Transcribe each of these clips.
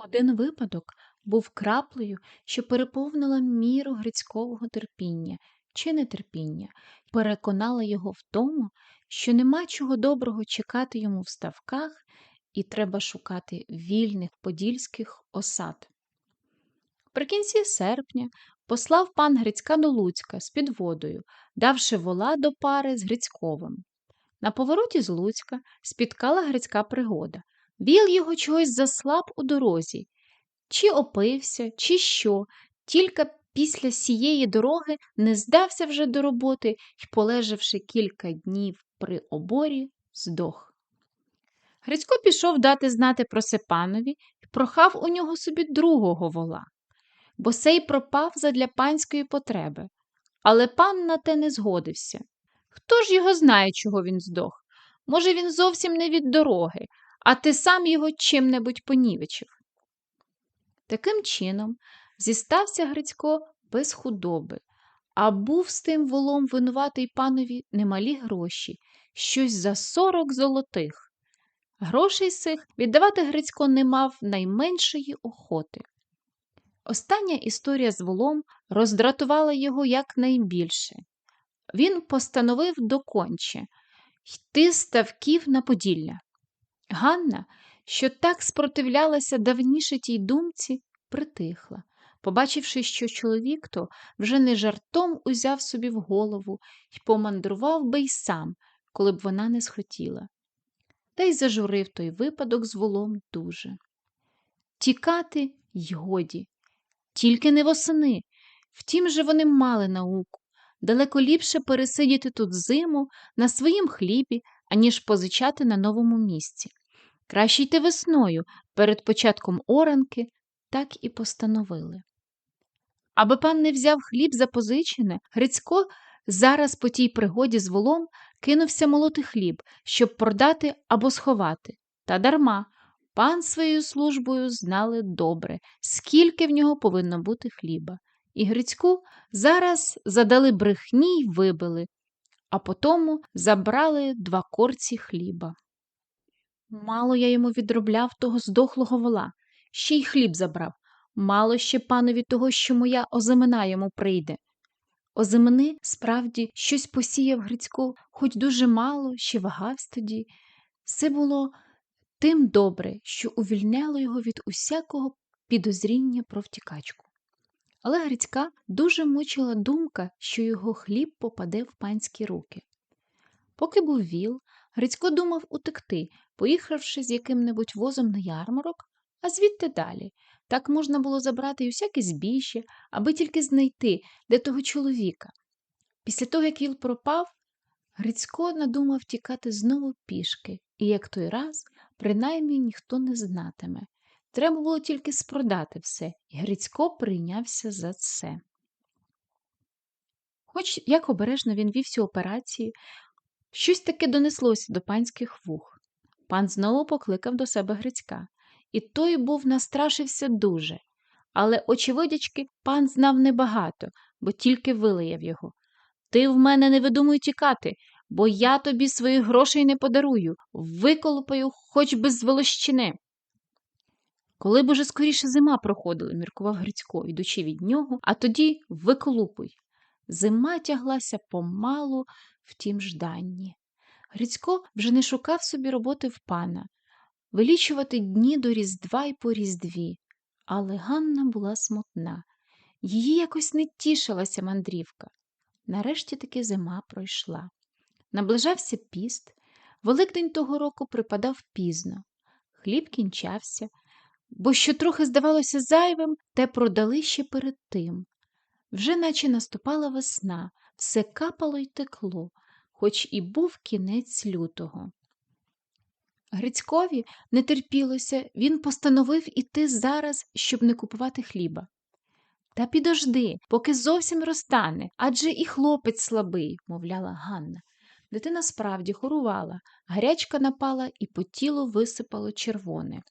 Один випадок був краплею, що переповнила міру Грицькового терпіння чи нетерпіння, переконала його в тому, що нема чого доброго чекати йому в ставках, і треба шукати вільних подільських осад. При кінці серпня послав пан Грицька до Луцька з підводою, давши вола до пари з Грицьковим. На повороті з Луцька спіткала Грицька пригода. Віл його чогось заслаб у дорозі, чи опився, чи що, тільки після сієї дороги не здався вже до роботи й, полежавши кілька днів при оборі, здох. Грицько пішов дати знати про Сепанові і прохав у нього собі другого вола, бо сей пропав задля панської потреби. Але пан на те не згодився. Хто ж його знає, чого він здох? Може, він зовсім не від дороги, а ти сам його чим-небудь понівечив. Таким чином, зістався Грицько без худоби, а був з тим волом винуватий панові немалі гроші, щось за сорок золотих. Грошей сих віддавати Грицько не мав найменшої охоти. Остання історія з волом роздратувала його якнайбільше. Він постановив доконче йти з ставків на Поділля. Ганна, що так спротивлялася давніше тій думці, притихла, побачивши, що чоловік то вже не жартом узяв собі в голову і помандрував би й сам, коли б вона не схотіла. Та й зажурив той випадок з волом дуже. Тікати й годі, тільки не восени. Втім же вони мали науку. Далеко ліпше пересидіти тут зиму на своїм хлібі, аніж позичати на новому місці. Краще йти весною перед початком оранки, так і постановили. Аби пан не взяв хліб запозичене, Грицько зараз по тій пригоді з волом кинувся молоти хліб, щоб продати або сховати. Та дарма, пан своєю службою знали добре, скільки в нього повинно бути хліба. І Грицьку зараз задали брехні й вибили, а потому забрали два корці хліба. Мало я йому відробляв того здохлого вола, ще й хліб забрав. Мало ще панові того, що моя озимина йому прийде. Озимини справді щось посіяв Грицько, хоч дуже мало, ще вагався тоді. Все було тим добре, що увільняло його від усякого підозріння про втікачку. Але Грицька дуже мучила думка, що його хліб попаде в панські руки. Поки був віл, Грицько думав утекти, поїхавши з яким-небудь возом на ярмарок, а звідти далі. Так можна було забрати й усяке збіжжя, аби тільки знайти, де того чоловіка. Після того, як віл пропав, Грицько надумав тікати знову пішки, і як той раз, принаймні ніхто не знатиме. Треба було тільки спродати все, і Грицько прийнявся за це. Хоч як обережно він вів цю операцію, щось таке донеслося до панських вух. Пан знову покликав до себе Грицька, і той був настрашився дуже. Але, очевидячки, пан знав небагато, бо тільки вилаяв його. Ти в мене не видумуй тікати, бо я тобі своїх грошей не подарую, виколупаю хоч без волощини. Коли б уже скоріше зима проходила, міркував Грицько, йдучи від нього, а тоді виколупуй. Зима тяглася помалу в тім жданні. Грицько вже не шукав собі роботи в пана, вилічувати дні до Різдва й по Різдві. Але Ганна була смутна. Її якось не тішилася мандрівка. Нарешті таки зима пройшла. Наближався піст, Великдень того року припадав пізно. Хліб кінчався, бо що трохи здавалося зайвим, те продали ще перед тим. Вже наче наступала весна, все капало й текло, хоч і був кінець лютого. Грицькові не терпілося, він постановив іти зараз, щоб не купувати хліба. Та підожди, поки зовсім розтане, адже і хлопець слабий, мовляла Ганна. Дитина справді хорувала, гарячка напала і по тілу висипало червоне.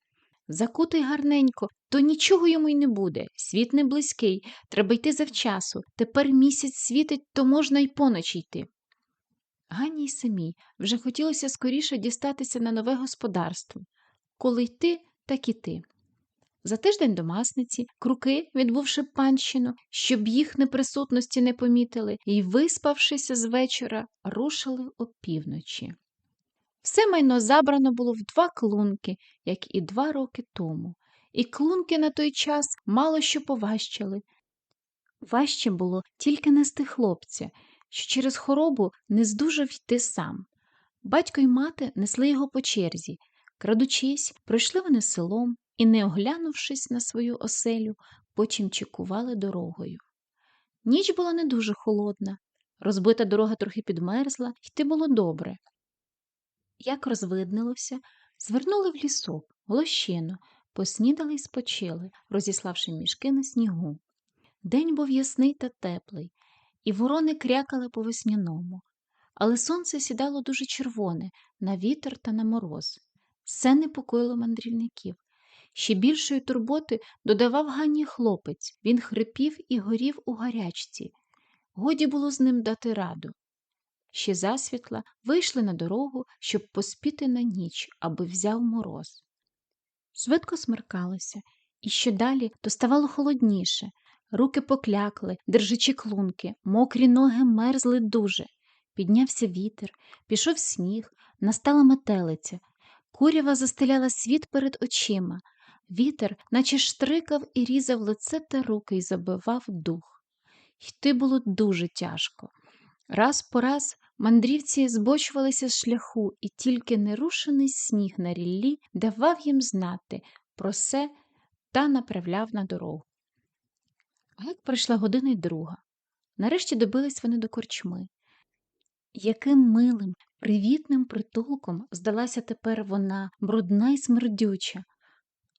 Закутий гарненько, то нічого йому й не буде. Світ не близький, треба йти завчасу. Тепер місяць світить, то можна й поночі йти. Ганні й самій вже хотілося скоріше дістатися на нове господарство. Коли йти, так іти. За тиждень до масниці круки, відбувши панщину, щоб їх неприсутності не помітили, і, виспавшися з вечора, рушили опівночі. Все майно забрано було в два клунки, як і два роки тому, і клунки на той час мало що поважчали. Важче було тільки нести хлопця, що через хоробу не здужав йти сам. Батько й мати несли його по черзі. Крадучись, пройшли вони селом і, не оглянувшись на свою оселю, потім чекували дорогою. Ніч була не дуже холодна, розбита дорога трохи підмерзла, йти було добре. Як розвиднилося, звернули в лісок, лощину, поснідали й спочили, розіславши мішки на снігу. День був ясний та теплий, і ворони крякали по весняному, але сонце сідало дуже червоне на вітер та на мороз. Все непокоїло мандрівників. Ще більшої турботи додавав Ганні хлопець, він хрипів і горів у гарячці. Годі було з ним дати раду. Ще засвітла вийшли на дорогу, щоб поспіти на ніч, аби взяв мороз. Швидко смеркалося, і що далі, то ставало холодніше. Руки поклякли, держачи клунки, мокрі ноги мерзли дуже. Піднявся вітер, пішов сніг, настала метелиця. Курява застеляла світ перед очима. Вітер, наче штрикав і різав лице та руки і забивав дух. Йти було дуже тяжко. Раз по раз мандрівці збочувалися з шляху, і тільки нерушений сніг на ріллі давав їм знати про все та направляв на дорогу. А як пройшла година й друга. Нарешті добились вони до корчми. Яким милим, привітним притулком здалася тепер вона, брудна й смердюча,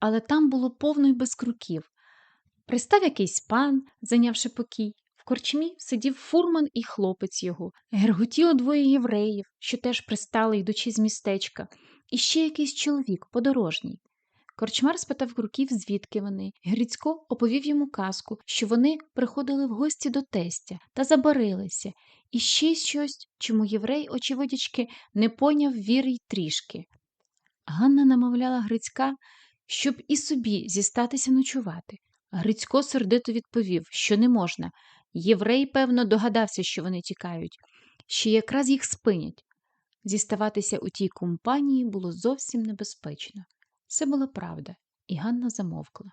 але там було повно й без круків. Пристав якийсь пан, зайнявши покій. Корчмі сидів фурман і хлопець його, герготіло двоє євреїв, що теж пристали, йдучи з містечка, і ще якийсь чоловік подорожній. Корчмар спитав круків, звідки вони. Грицько оповів йому казку, що вони приходили в гості до тестя та забарилися, і ще щось, чому єврей, очевидячки, не поняв віри й трішки. Ганна намовляла Грицька, щоб і собі зістатися ночувати. Грицько сердито відповів, що не можна. Єврей, певно, догадався, що вони тікають, що якраз їх спинять. Зіставатися у тій компанії було зовсім небезпечно. Це була правда, і Ганна замовкла.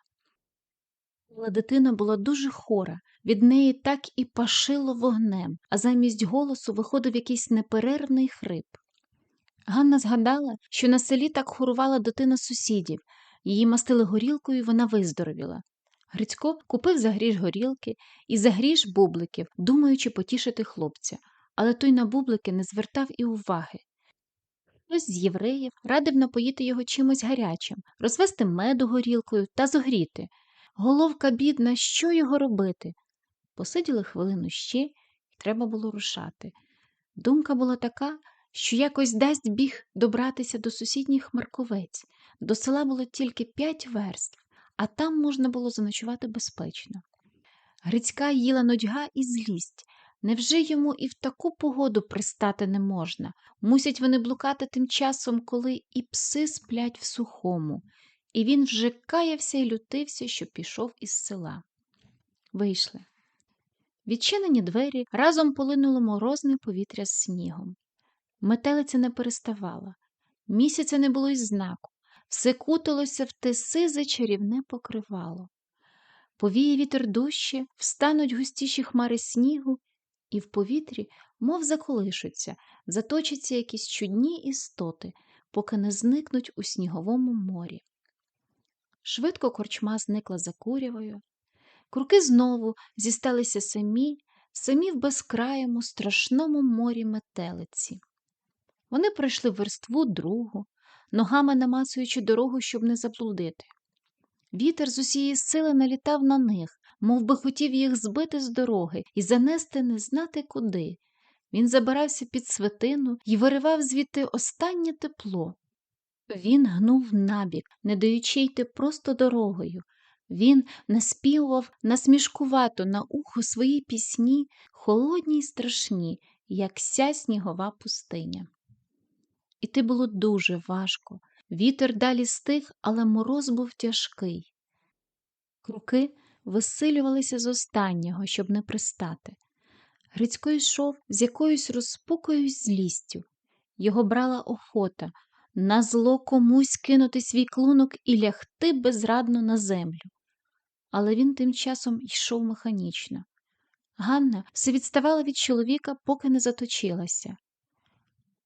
Але дитина була дуже хора, від неї так і пашило вогнем, а замість голосу виходив якийсь неперервний хрип. Ганна згадала, що на селі так хорувала дитина сусідів, її мастили горілкою, і вона виздоровіла. Грицько купив за гріш горілки і за гріш бубликів, думаючи потішити хлопця, але той на бублики не звертав і уваги. Хтось з євреїв радив напоїти його чимось гарячим, розвести меду горілкою та зогріти. Головка бідна, що його робити? Посиділи хвилину ще, і треба було рушати. Думка була така, що якось дасть біг добратися до сусідніх Марковець. До села було тільки п'ять верств, а там можна було заночувати безпечно. Грицька їла нудьга і злість. Невже йому і в таку погоду пристати не можна? Мусять вони блукати тим часом, коли і пси сплять в сухому, і він вже каявся і лютився, що пішов із села. Вийшли. Відчинені двері разом полинуло морозне повітря з снігом. Метелиця не переставала, місяця не було й знаку, все куталося в те сизе чарівне покривало. Повіє вітер дужче, встануть густіші хмари снігу, і в повітрі, мов заколишуться, заточаться якісь чудні істоти, поки не зникнуть у сніговому морі. Швидко корчма зникла за курявою. Круки знову зісталися самі, самі в безкраєму страшному морі метелиці. Вони пройшли верству другу, ногами намацуючи дорогу, щоб не заблудити. Вітер з усієї сили налітав на них, мов би хотів їх збити з дороги і занести не знати куди. Він забирався під свитину і виривав звідти останнє тепло. Він гнув набік, не даючи йти просто дорогою. Він наспівував насмішкувато на ухо свої пісні, холодні й страшні, як ся снігова пустиня. Іти було дуже важко. Вітер далі стих, але мороз був тяжкий. Круки висилювалися з останнього, щоб не пристати. Грицько йшов з якоюсь розпукою злістю. Його брала охота на зло комусь кинути свій клунок і лягти безрадно на землю. Але він тим часом йшов механічно. Ганна все відставала від чоловіка, поки не заточилася.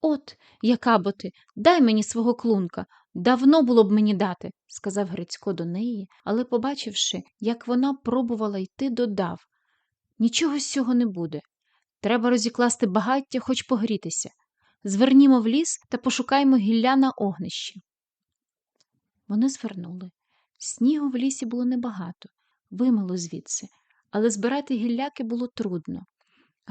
От, яка бо ти, дай мені свого клунка. Давно було б мені дати, сказав Грицько до неї, але, побачивши, як вона пробувала йти, додав Нічого з цього не буде. Треба розікласти багаття, хоч погрітися. Звернімо в ліс та пошукаймо гілля на огнищі. Вони звернули. Снігу в лісі було небагато, вимило звідси, але збирати гілляки було трудно.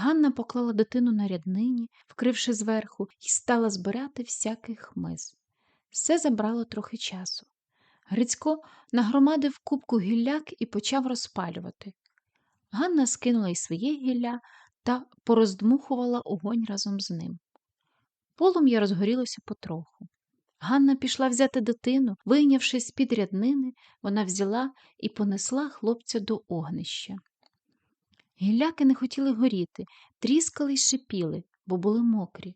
Ганна поклала дитину на ряднині, вкривши зверху, і стала збирати всякий хмиз. Все забрало трохи часу. Грицько нагромадив кубку гілляк і почав розпалювати. Ганна скинула й своє гілля та пороздмухувала огонь разом з ним. Полум'я розгорілося потроху. Ганна пішла взяти дитину, вийнявши з-під ряднини, вона взяла і понесла хлопця до огнища. Гілляки не хотіли горіти, тріскали й шипіли, бо були мокрі.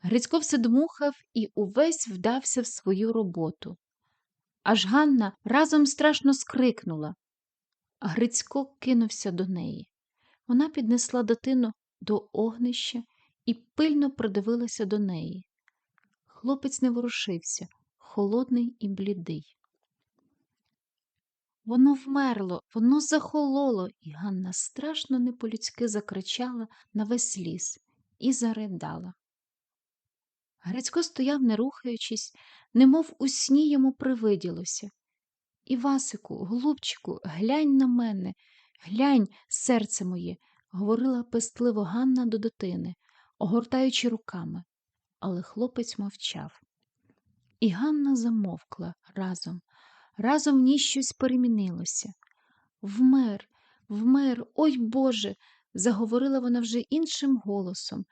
Грицько все дмухав і увесь вдався в свою роботу. Аж Ганна разом страшно скрикнула. Грицько кинувся до неї. Вона піднесла дитину до огнища і пильно придивилася до неї. Хлопець не ворушився, холодний і блідий. Воно вмерло, воно захололо, і Ганна страшно не по-людськи закричала на весь ліс і заридала. Грицько стояв, не рухаючись, немов у сні йому привиділося. Івасику, голубчику, глянь на мене, глянь, серце моє, говорила пестливо Ганна до дитини, огортаючи руками, але хлопець мовчав. І Ганна замовкла разом. Разом в ній щось перемінилося. Вмер, вмер, ой Боже, заговорила вона вже іншим голосом.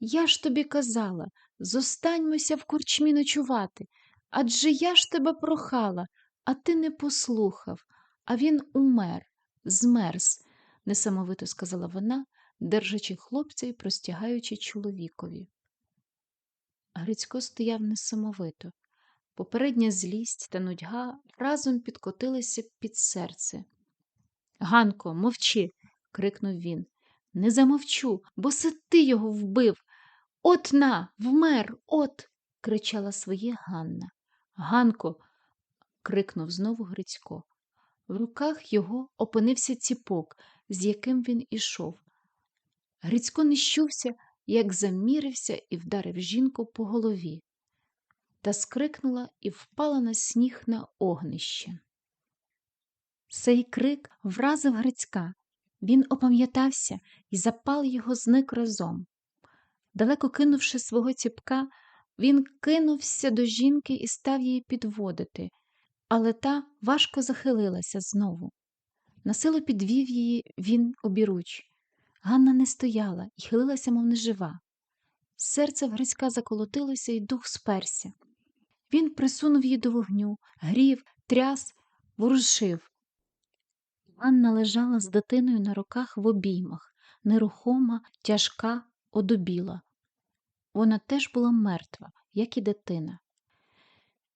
Я ж тобі казала, зостаньмося в корчмі ночувати. Адже я ж тебе прохала, а ти не послухав, а він умер, змерз, несамовито сказала вона, держачи хлопця і простягаючи чоловікові. Грицько стояв несамовито. Попередня злість та нудьга разом підкотилися під серце. Ганко, мовчи, крикнув він. Не замовчу, бо це ти його вбив. От на, вмер, от. кричала своє Ганна. Ганко. крикнув знову Грицько. В руках його опинився ціпок, з яким він ішов. Грицько не як замірився і вдарив жінку по голові та скрикнула і впала на сніг на огнище. Цей крик вразив Грицька. Він опам'ятався, і запал його зник разом. Далеко кинувши свого ціпка, він кинувся до жінки і став її підводити, але та важко захилилася знову. Насилу підвів її він обіруч. Ганна не стояла і хилилася, мов нежива. Серце в Грицька заколотилося, і дух сперся. Він присунув її до вогню, грів, тряс, ворушив. Анна лежала з дитиною на руках в обіймах, нерухома, тяжка, одубіла. Вона теж була мертва, як і дитина.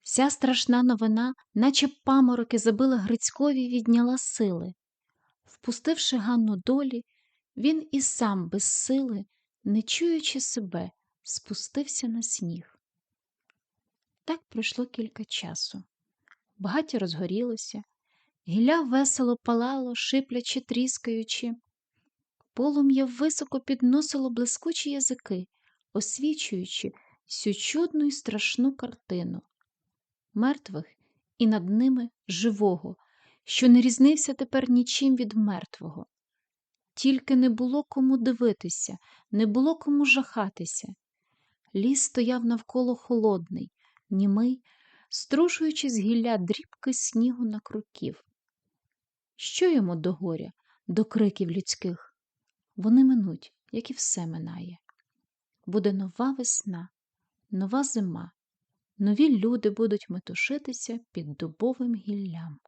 Вся страшна новина, наче памороки забила Грицькові, відняла сили. Впустивши Ганну долі, він і сам без сили, не чуючи себе, спустився на сніг. Так пройшло кілька часу. Багаття розгорілося, гілля весело палало, шиплячи, тріскаючи. Полум'я високо підносило блискучі язики, освічуючи всю чудну і страшну картину мертвих і над ними живого, що не різнився тепер нічим від мертвого. Тільки не було кому дивитися, не було кому жахатися. Ліс стояв навколо холодний, німий, струшуючи з гілля дрібки снігу на круків. Що йому до горя, до криків людських? Вони минуть, як і все минає. Буде нова весна, нова зима, нові люди будуть метушитися під дубовим гіллям.